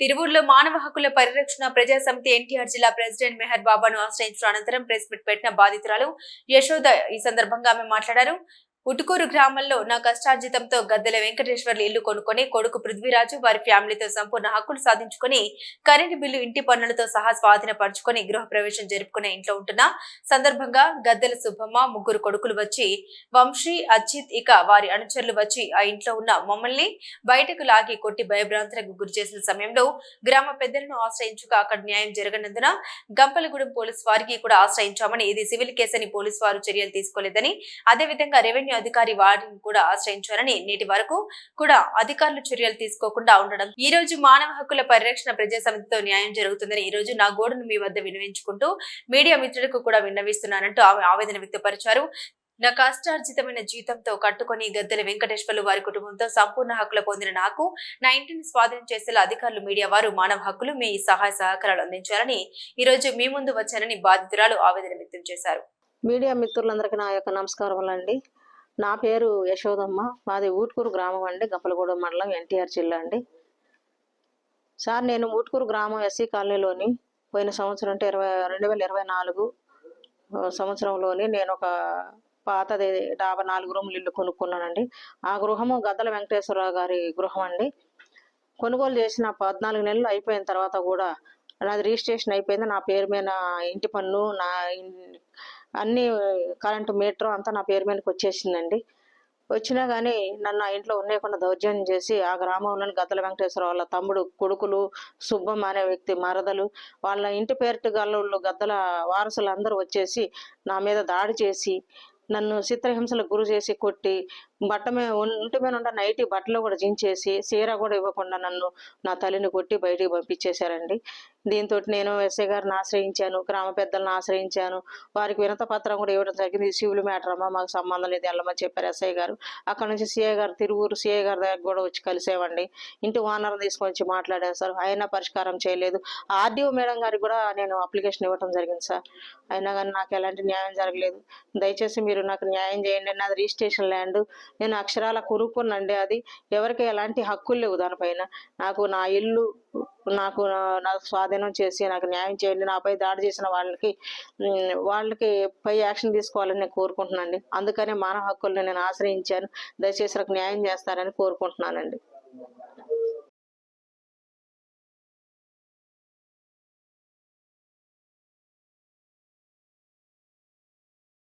తిరువూరులో మానవ హక్కుల పరిరక్షణ ప్రజా సమితి ఎన్టీఆర్ జిల్లా ప్రెసిడెంట్ మెహర్ బాబాను ఆశ్రయించిన అనంతరం ప్రెస్ మీట్ పెట్టిన బాధితురాలు యశోద ఈ సందర్భంగా ఆమె మాట్లాడారు. ఉటుకూరు గ్రామంలో నా కష్టార్జితంతో గద్దెల వెంకటేశ్వర్లు ఇల్లు కొనుక్కొని కొడుకు పృథ్వీరాజు వారి ఫ్యామిలీతో సంపూర్ణ హక్కులు సాధించుకొని కరెంటు బిల్లు ఇంటి పన్నులతో సహా స్వాధీనపరుచుకొని గృహ ప్రవేశం జరుపుకునే ఇంట్లో ఉంటున్న సందర్భంగా గద్దెల సుబ్బమ్మ ముగ్గురు కొడుకులు వచ్చి వంశీ అజిత్ ఇక వారి అనుచరులు వచ్చి ఆ ఇంట్లో ఉన్న మమ్మల్ని బయటకు లాగి కొట్టి భయభ్రాంతులకు గురి చేసిన సమయంలో గ్రామ పెద్దలను ఆశ్రయించుగా అక్కడ న్యాయం జరగనందున గంపలగూడెం పోలీస్ వారికి కూడా ఆశ్రయించామని ఇది సివిల్ కేసు అని పోలీసు వారు చర్యలు తీసుకోలేదని అదేవిధంగా రెవెన్యూ అధికారి వారిని కూడా ఆశ్రయించారని నేటి వరకు కూడా అధికారులు చర్యలు తీసుకోకుండా ఉండడం. ఈ రోజు మానవ హక్కుల పరిరక్షణ ప్రజా సమితితో న్యాయం జరుగుతుందని ఈ రోజు నా గోడును మీ వద్ద వినిపించుకుంటూ మీడియా మిత్రులకు కూడా విన్నవిస్తున్నానంటూ ఆమె ఆవేదన వ్యక్తపరిచారు. నా కష్టార్జితమైన జీతంతో కట్టుకొని గద్దెల వెంకటేశ్వర్లు వారి కుటుంబంతో సంపూర్ణ హక్కులు పొందిన నాకు నా ఇంటిని స్వాధీనం చేసేలా అధికారులు మీడియా వారు మానవ హక్కులు మీ సహాయ సహకారాలు అందించాలని ఈ రోజు మీ ముందు వచ్చారని బాధితురాలు ఆవేదన వ్యక్తం చేశారు. మీడియా మిత్రులందరికీ నా యొక్క నమస్కారములండి. నా పేరు యశోదమ్మ. మాది ఊట్కూరు గ్రామం అండి. గంపలగూడెం మండలం ఎన్టీఆర్ జిల్లా అండి. సార్ నేను ఊట్కూరు గ్రామం ఎస్సీ కాలనీలోని పోయిన సంవత్సరం అంటే ఇరవై రెండు వేల ఇరవై నాలుగు సంవత్సరంలోని నేను ఒక పాతది డాబా నాలుగు రూములు ఇల్లు కొనుక్కున్నానండి. ఆ గృహము గద్దల వెంకటేశ్వరరావు గారి గృహం అండి. కొనుగోలు చేసిన పద్నాలుగు నెలలు అయిపోయిన తర్వాత కూడా నాది రిజిస్ట్రేషన్ అయిపోయింది. నా పేరు మీద ఇంటి పన్ను నా అన్ని కరెంటు మీటర్ అంతా నా పేరు మీదకి వచ్చేసిందండి. వచ్చినా కానీ నన్ను ఆ ఇంట్లో ఉండేకుండా దౌర్జన్యం చేసి ఆ గ్రామంలోని గద్దల వెంకటేశ్వర వాళ్ళ తమ్ముడు కొడుకులు సుబ్బమ్మ అనే వ్యక్తి మరదలు వాళ్ళ ఇంటి పేరిట గల్లోళ్ళు గద్దల వారసులు అందరూ వచ్చేసి నా మీద దాడి చేసి నన్ను చిత్రహింసలకు గురి చేసి కొట్టి బట్ట మీద ఒంటి మీద ఉన్న నైటీ బట్టలు కూడా జించేసి చీర కూడా ఇవ్వకుండా నన్ను నా తల్లిని కొట్టి బయటికి పంపించేశారండి. దీంతో నేను ఎస్ఐ గారిని ఆశ్రయించాను గ్రామ పెద్దలను ఆశ్రయించాను. వారికి వినత పత్రం కూడా ఇవ్వడం జరిగింది. సివిల్ మ్యాటర్ అమ్మా మాకు సంబంధం లేదు వెళ్ళమని చెప్పారు ఎస్ఐ గారు. అక్కడ నుంచి సిఐ గారు తిరువురు సిఐ గారి దగ్గర కూడా వచ్చి కలిసేవండి ఇంటి ఓనర్ తీసుకొని వచ్చి మాట్లాడాను సార్. అయినా పరిష్కారం చేయలేదు. ఆర్డీఓ మేడం గారికి కూడా నేను అప్లికేషన్ ఇవ్వడం జరిగింది సార్. అయినా కానీ నాకు ఎలాంటి న్యాయం జరగలేదు. దయచేసి మీరు నాకు న్యాయం చేయండి. నాది రిజిస్ట్రేషన్ ల్యాండ్. నేను అక్షరాల కొనుక్కున్నండి అది. ఎవరికి ఎలాంటి హక్కులు లేవు దానిపైన. నాకు నా ఇల్లు నాకు నా- నాకు స్వాధీనం చేసి నాకు న్యాయం చేయండి నాపై దాడి చేసిన వాళ్ళకి వాళ్ళకి పై యాక్షన్ తీసుకోవాలని నేను కోరుకుంటున్నానండి. అందుకనే మానవ హక్కులను నేను ఆశ్రయించాను. దయచేసి నాకు న్యాయం చేస్తారని కోరుకుంటున్నానండి.